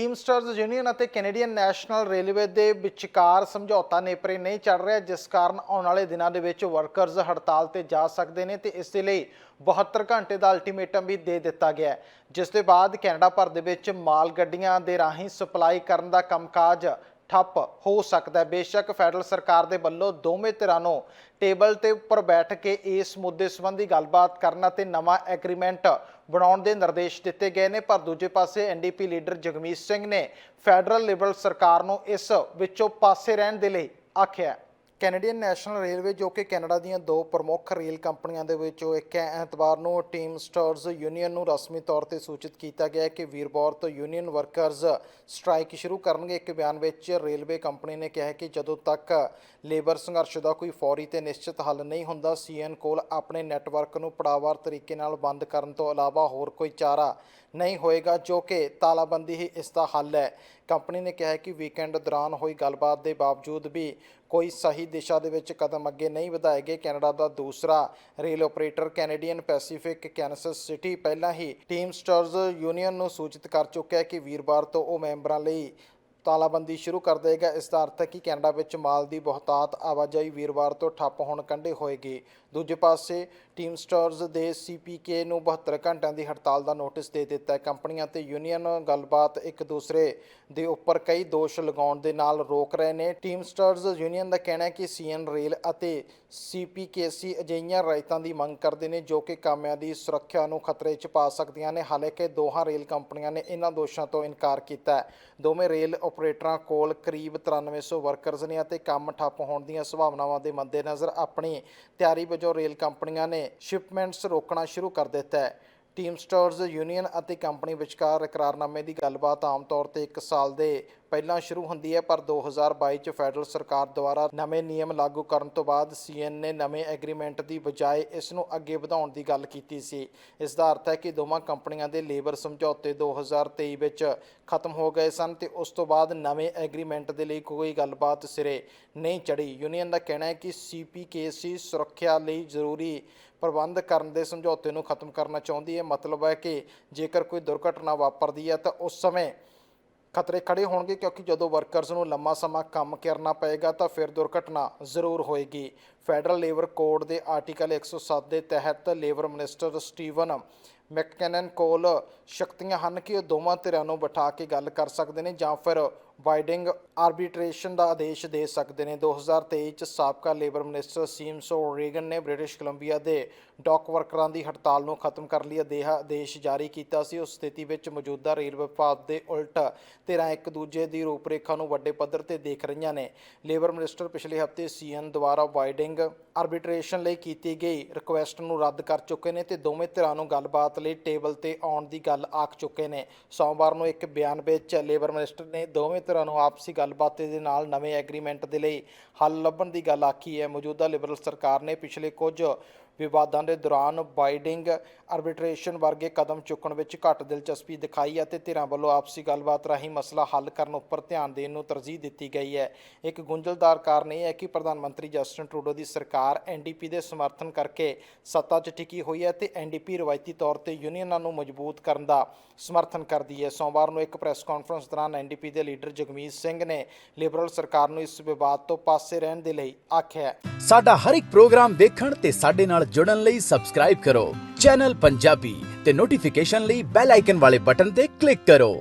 ਟੀਮਸਟਰਜ਼ union ਅਤੇ Canadian national railway ਦੇ ਵਿਚਕਾਰ ਸਮਝੌਤਾ ਨੇਪਰੇ ਨਹੀਂ ਚੱਲ ਰਿਹਾ, ਜਿਸ ਕਾਰਨ ਆਉਣ ਵਾਲੇ ਦਿਨਾਂ ਦੇ ਵਿੱਚ ਵਰਕਰਜ਼ ਹੜਤਾਲ ਤੇ ਜਾ ਸਕਦੇ ਨੇ ਤੇ ਇਸ ਦੇ ਲਈ 72 ਘੰਟੇ ਦਾ ਅਲਟੀਮੇਟਮ ਵੀ ਦੇ ਦਿੱਤਾ ਗਿਆ ਜਿਸ ਦੇ ਬਾਅਦ ਕੈਨੇਡਾ ਭਰ ਦੇ ਵਿੱਚ ਮਾਲ ਗੱਡੀਆਂ ਦੇ ਰਾਹੀਂ ਸਪਲਾਈ ਕਰਨ ਦਾ ਕੰਮਕਾਜ ਠੱਪ ਹੋ ਸਕਦਾ ਹੈ। ਬੇਸ਼ੱਕ ਫੈਡਰਲ ਸਰਕਾਰ ਦੇ ਵੱਲੋਂ ਦੋਵੇਂ ਧਿਰਾਂ ਨੂੰ ਟੇਬਲ ਤੇ ਉੱਪਰ ਬੈਠ ਕੇ ਇਸ ਮੁੱਦੇ ਸੰਬੰਧੀ ਗੱਲਬਾਤ ਕਰਨ ਅਤੇ ਨਵਾਂ ਐਗਰੀਮੈਂਟ ਬਣਾਉਣ ਦੇ ਨਿਰਦੇਸ਼ ਦਿੱਤੇ ਗਏ ਨੇ। ਪਰ ਦੂਜੇ ਪਾਸੇ ਐਨਡੀਪੀ ਲੀਡਰ ਜਗਮੀਤ ਸਿੰਘ ਨੇ ਫੈਡਰਲ ਲਿਬਰਲ ਸਰਕਾਰ ਨੂੰ ਇਸ ਵਿੱਚੋਂ ਪਾਸੇ ਰਹਿਣ ਦੇ ਲਈ ਆਖਿਆ ਕੈਨੇਡੀਅਨ ਨੈਸ਼ਨਲ ਰੇਲਵੇ ਜੋ ਕਿ ਕੈਨੇਡਾ ਦੀਆਂ ਦੋ ਪ੍ਰਮੁੱਖ ਰੇਲ ਕੰਪਨੀਆਂ ਦੇ ਵਿੱਚੋਂ ਇੱਕ ਹੈ, ਐਤਵਾਰ ਨੂੰ ਟੀਮ ਸਟਾਰਜ਼ ਯੂਨੀਅਨ ਨੂੰ ਰਸਮੀ ਤੌਰ ਤੇ ਸੂਚਿਤ ਕੀਤਾ ਗਿਆ ਹੈ ਕਿ ਵੀਰਵਾਰ ਤੋਂ ਯੂਨੀਅਨ ਵਰਕਰਜ਼ ਸਟ੍ਰਾਈਕ ਸ਼ੁਰੂ ਕਰਨਗੇ। ਇੱਕ ਬਿਆਨ ਵਿੱਚ ਰੇਲਵੇ ਕੰਪਨੀ ਨੇ ਕਿਹਾ ਹੈ ਕਿ ਜਦੋਂ ਤੱਕ ਲੇਬਰ ਸੰਘਰਸ਼ ਦਾ ਕੋਈ ਫੌਰੀ ਤੇ ਨਿਸ਼ਚਿਤ ਹੱਲ ਨਹੀਂ ਹੁੰਦਾ, ਸੀਐਨ ਕੋਲ ਆਪਣੇ ਨੈਟਵਰਕ ਨੂੰ ਪੜਾਵਾਰ ਤਰੀਕੇ ਨਾਲ ਬੰਦ ਕਰਨ ਤੋਂ ਇਲਾਵਾ ਹੋਰ ਕੋਈ ਚਾਰਾ ਨਹੀਂ ਹੋਏਗਾ, ਜੋ ਕਿ ਤਾਲਾਬੰਦੀ ਹੀ ਇਸ ਦਾ ਹੱਲ ਹੈ। ਕੰਪਨੀ ਨੇ ਕਿਹਾ ਕਿ ਵੀਕਐਂਡ ਦੌਰਾਨ ਹੋਈ ਗੱਲਬਾਤ ਦੇ ਬਾਵਜੂਦ ਵੀ ਕੋਈ ਸਹੀ ਦਿਸ਼ਾ ਦੇ ਵਿੱਚ ਕਦਮ ਅੱਗੇ ਨਹੀਂ ਵਧਾਏ ਗਏ। ਕੈਨੇਡਾ ਦਾ ਦੂਸਰਾ rail operator Canadian Pacific Kansas City ਪਹਿਲਾਂ ਹੀ ਟੀਮਸਟਰਜ਼ ਯੂਨੀਅਨ ਨੂੰ ਸੂਚਿਤ ਕਰ ਚੁੱਕਿਆ ਹੈ ਕਿ ਵੀਰਵਾਰ ਤੋਂ ਉਹ ਮੈਂਬਰਾਂ ਲਈ ਤਾਲਾਬੰਦੀ ਸ਼ੁਰੂ ਕਰ ਦੇਗਾ। ਇਸ ਦਾ ਅਰਥ ਹੈ ਕਿ ਕੈਨੇਡਾ ਵਿੱਚ ਮਾਲ ਦੀ ਬਹੁਤਾਤ ਆਵਾਜਾਈ ਵੀਰਵਾਰ ਤੋਂ ਠੱਪ ਹੋਣ ਕੰਢੇ ਹੋਏਗੀ। ਦੂਜੇ ਪਾਸੇ ਟੀਮ ਸਟਾਰਜ਼ ਦੇ ਸੀਪੀਕੇ ਨੂੰ 72 ਘੰਟਿਆਂ ਦੀ ਹੜਤਾਲ ਦਾ ਨੋਟਿਸ ਦੇ ਦਿੱਤਾ ਹੈ। ਕੰਪਨੀਆਂ ਤੇ ਯੂਨੀਅਨ ਗੱਲਬਾਤ ਇੱਕ ਦੂਸਰੇ ਦੇ ਉੱਪਰ ਕਈ ਦੋਸ਼ ਲਗਾਉਣ ਦੇ ਨਾਲ ਰੋਕ ਰਹੇ ਨੇ। ਟੀਮ ਸਟਾਰਜ਼ ਯੂਨੀਅਨ ਦਾ ਕਹਿਣਾ ਹੈ ਕਿ ਸੀਐਨ ਰੇਲ ਅਤੇ ਸੀਪੀਕੇਸੀ ਅਜਿਹੀਆਂ ਰਾਇਤਾਂ ਦੀ ਮੰਗ ਕਰਦੇ ਨੇ ਜੋ ਕਿ ਕਾਮਿਆਂ ਦੀ ਸੁਰੱਖਿਆ ਨੂੰ ਖਤਰੇ 'ਚ ਪਾ ਸਕਦੀਆਂ ਨੇ। ਹਾਲਾਂਕਿ ਦੋਹਾਂ ਰੇਲ ਕੰਪਨੀਆਂ ਨੇ ਇਹਨਾਂ ਦੋਸ਼ਾਂ ਤੋਂ ਇਨਕਾਰ ਕੀਤਾ ਹੈ। ਦੋਵੇਂ ਰੇਲ ਆਪਰੇਟਰਾਂ ਕੋਲ ਕਰੀਬ 9300 ਵਰਕਰਜ਼ ਨੇ ਅਤੇ ਕੰਮ ਠੱਪ ਹੋਣ ਦੀਆਂ ਸੰਭਾਵਨਾਵਾਂ ਦੇ ਮੱਦੇਨਜ਼ਰ ਆਪਣੀ ਤਿਆਰੀ ਵਜੋਂ ਰੇਲ ਕੰਪਨੀਆਂ ਨੇ ਸ਼ਿਪਮੈਂਟਸ ਰੋਕਣਾ ਸ਼ੁਰੂ ਕਰ ਦਿੱਤਾ ਹੈ। ਟੀਮ ਸਟਾਰਜ਼, ਯੂਨੀਅਨ ਅਤੇ ਕੰਪਨੀ ਵਿਚਕਾਰ ਇਕਰਾਰਨਾਮੇ ਦੀ ਗੱਲਬਾਤ ਆਮ ਤੌਰ ਤੇ 1 ਸਾਲ ਦੇ ਪਹਿਲਾਂ ਸ਼ੁਰੂ ਹੁੰਦੀ ਹੈ, ਪਰ 2022 ਚ ਫੈਡਰਲ ਸਰਕਾਰ ਦੁਆਰਾ ਨਵੇਂ ਨਿਯਮ ਲਾਗੂ ਕਰਨ ਤੋਂ ਬਾਅਦ ਸੀਐਨ ਨੇ ਨਵੇਂ ਐਗਰੀਮੈਂਟ ਦੀ ਬਜਾਏ ਇਸ ਨੂੰ ਅੱਗੇ ਵਧਾਉਣ ਦੀ ਗੱਲ ਕੀਤੀ ਸੀ। ਇਸ ਦਾ ਅਰਥ ਹੈ ਕਿ ਦੋਵਾਂ ਕੰਪਨੀਆਂ ਦੇ ਲੇਬਰ ਸਮਝੌਤੇ 2023 ਵਿੱਚ ਖਤਮ ਹੋ ਗਏ ਸਨ ਤੇ ਉਸ ਤੋਂ ਬਾਅਦ ਨਵੇਂ ਐਗਰੀਮੈਂਟ ਦੇ ਲਈ ਕੋਈ ਗੱਲਬਾਤ ਸਿਰੇ ਨਹੀਂ ਚੜੀ ਯੂਨੀਅਨ ਦਾ ਕਹਿਣਾ ਹੈ ਕਿ ਸੀਪੀਕੇਸੀ ਸੁਰੱਖਿਆ ਲਈ ਜ਼ਰੂਰੀ ਪ੍ਰਬੰਧ ਕਰਨ ਦੇ ਸਮਝੌਤੇ ਨੂੰ ਖਤਮ ਕਰਨਾ ਚਾਹੁੰਦੀ ਹੈ। ਮਤਲਬ ਹੈ ਕਿ ਜੇਕਰ ਕੋਈ ਦੁਰਘਟਨਾ ਵਾਪਰਦੀ ਹੈ ਤਾਂ ਉਸ ਸਮੇਂ ਖਤਰੇ ਖੜੇ ਹੋਣਗੇ ਕਿਉਂਕਿ ਜਦੋਂ ਵਰਕਰਸ ਨੂੰ ਲੰਮਾ ਸਮਾਂ ਕੰਮ ਕਰਨਾ ਪਏਗਾ ਤਾਂ ਫਿਰ ਦੁਰਘਟਨਾ ਜ਼ਰੂਰ ਹੋਏਗੀ। ਫੈਡਰਲ ਲੇਬਰ ਕੋਡ ਦੇ ਆਰਟੀਕਲ 107 ਦੇ ਤਹਿਤ ਲੇਬਰ ਮਿਨਿਸਟਰ ਸਟੀਵਨ ਮੈਕਕੈਨਨ ਕੋਲ ਸ਼ਕਤੀਆਂ ਹਨ ਕਿ ਉਹ ਦੋਵਾਂ ਧਿਰਾਂ ਨੂੰ ਬਿਠਾ ਕੇ ਗੱਲ ਕਰ ਸਕਦੇ ਨੇ ਜਾਂ ਫਿਰ ਵਾਈਡਿੰਗ ਆਰਬਿਟ੍ਰੇਸ਼ਨ ਦਾ ਆਦੇਸ਼ ਦੇ ਸਕਦੇ ਨੇ। 2023 ਚ ਸਾਬਕਾ ਲੇਬਰ ਮਿਨਿਸਟਰ ਸੀਮਸੋ ਰੇਗਨ ਨੇ ਬ੍ਰਿਟਿਸ਼ ਕੋਲੰਬੀਆ ਦੇ ਡਾਕ ਵਰਕਰਾਂ ਦੀ ਹੜਤਾਲ ਨੂੰ ਖਤਮ ਕਰਨ ਲਈ। ਅਦੇਹਾ ਆਦੇਸ਼ ਜਾਰੀ ਕੀਤਾ ਸੀ। ਉਸ ਸਥਿਤੀ ਵਿੱਚ ਮੌਜੂਦਾ ਰੇਲ ਵਿਭਾਗ ਦੇ ਉਲਟ ਧਿਰਾਂ ਇੱਕ ਦੂਜੇ ਦੀ ਰੂਪਰੇਖਾ ਨੂੰ ਵੱਡੇ ਪੱਧਰ ਤੇ ਦੇਖ ਰਹੀਆਂ ਨੇ। ਲੇਬਰ ਮਿਨਿਸਟਰ ਪਿਛਲੇ ਹਫ਼ਤੇ ਸੀਐਨ ਦੁਆਰਾ ਵਾਈਡਿੰਗ ਆਰਬਿਟ੍ਰੇਸ਼ਨ ਲਈ ਕੀਤੀ ਗਈ ਰਿਕੁਐਸਟ ਨੂੰ ਰੱਦ ਕਰ ਚੁੱਕੇ ਨੇ ਤੇ ਦੋਵੇਂ ਧਿਰਾਂ ਨੂੰ ਗੱਲਬਾਤ ਲਈ ਟੇਬਲ ਤੇ ਆਉਣ ਦੀ ਗੱਲ ਆਖ ਚੁੱਕੇ ਨੇ। ਸੋਮਵਾਰ ਨੂੰ ਇੱਕ ਬਿਆਨ ਵਿੱਚ ਲੇਬਰ ਮਿਨਿਸਟਰ ਨੇ ਦੋਵੇਂ ਧਿਰਾਂ ਨੂੰ ਆਪਸੀ ਗੱਲਬਾਤ ਦੇ ਨਾਲ ਨਵੇਂ ਐਗਰੀਮੈਂਟ ਦੇ ਲਈ ਹੱਲ ਲੱਭਣ ਦੀ ਗੱਲ ਆਖੀ ਹੈ। ਮੌਜੂਦਾ ਲਿਬਰਲ ਸਰਕਾਰ ਨੇ ਪਿਛਲੇ ਕੁਝ ਵਿਵਾਦਾਂ ਦੇ ਦੌਰਾਨ ਬਾਈਡਿੰਗ ਆਰਬਿਟ੍ਰੇਸ਼ਨ ਵਰਗੇ ਕਦਮ ਚੁੱਕਣ ਵਿੱਚ ਘੱਟ ਦਿਲਚਸਪੀ ਦਿਖਾਈ ਅਤੇ ਧਿਰਾਂ ਵੱਲੋਂ ਆਪਸੀ ਗੱਲਬਾਤ ਰਾਹੀਂ ਮਸਲਾ ਹੱਲ ਕਰਨ ਉੱਪਰ ਧਿਆਨ ਦੇਣ ਨੂੰ ਤਰਜੀਹ ਦਿੱਤੀ ਗਈ ਹੈ। ਇੱਕ ਗੁੰਝਲਦਾਰ ਕਾਰਨ ਇਹ ਹੈ ਕਿ ਪ੍ਰਧਾਨ ਮੰਤਰੀ ਜਸਟਿਨ ਟਰੂਡੋ ਦੀ ਸਰਕਾਰ ਐਨਡੀਪੀ ਦੇ ਸਮਰਥਨ ਕਰਕੇ ਸੱਤਾ 'ਚ ਟਿਕੀ ਹੋਈ ਹੈ ਤੇ ਐਨਡੀਪੀ ਰਵਾਇਤੀ ਤੌਰ ਤੇ ਯੂਨੀਅਨਾਂ ਨੂੰ ਮਜ਼ਬੂਤ ਕਰਨ ਦਾ ਸਮਰਥਨ ਕਰਦੀ ਹੈ। ਸੋਮਵਾਰ ਨੂੰ ਇੱਕ ਪ੍ਰੈਸ ਕਾਨਫਰੰਸ ਦੌਰਾਨ ਐਨਡੀਪੀ ਦੇ ਲੀਡਰ ਜਗਮੀਤ ਸਿੰਘ ਨੇ ਲਿਬਰਲ ਸਰਕਾਰ ਨੂੰ ਇਸ ਵਿਵਾਦ ਤੋਂ ਪਾਸੇ ਰਹਿਣ ਦੇ ਲਈ ਆਖਿਆ ਸਾਡਾ ਹਰ ਇੱਕ ਪ੍ਰੋਗਰਾਮ ਦੇਖਣ ਤੇ ਸਾਡੇ ਨਾਲ ਜੁੜਨ ਲਈ ਸਬਸਕ੍ਰਾਈਬ ਕਰੋ। ਚੈਨਲ ਪੰਜਾਬੀ ਤੇ ਨੋਟੀਫਿਕੇਸ਼ਨ ਲਈ ਬੈਲ ਆਈਕਨ ਵਾਲੇ ਬਟਨ ਤੇ ਕਲਿੱਕ ਕਰੋ।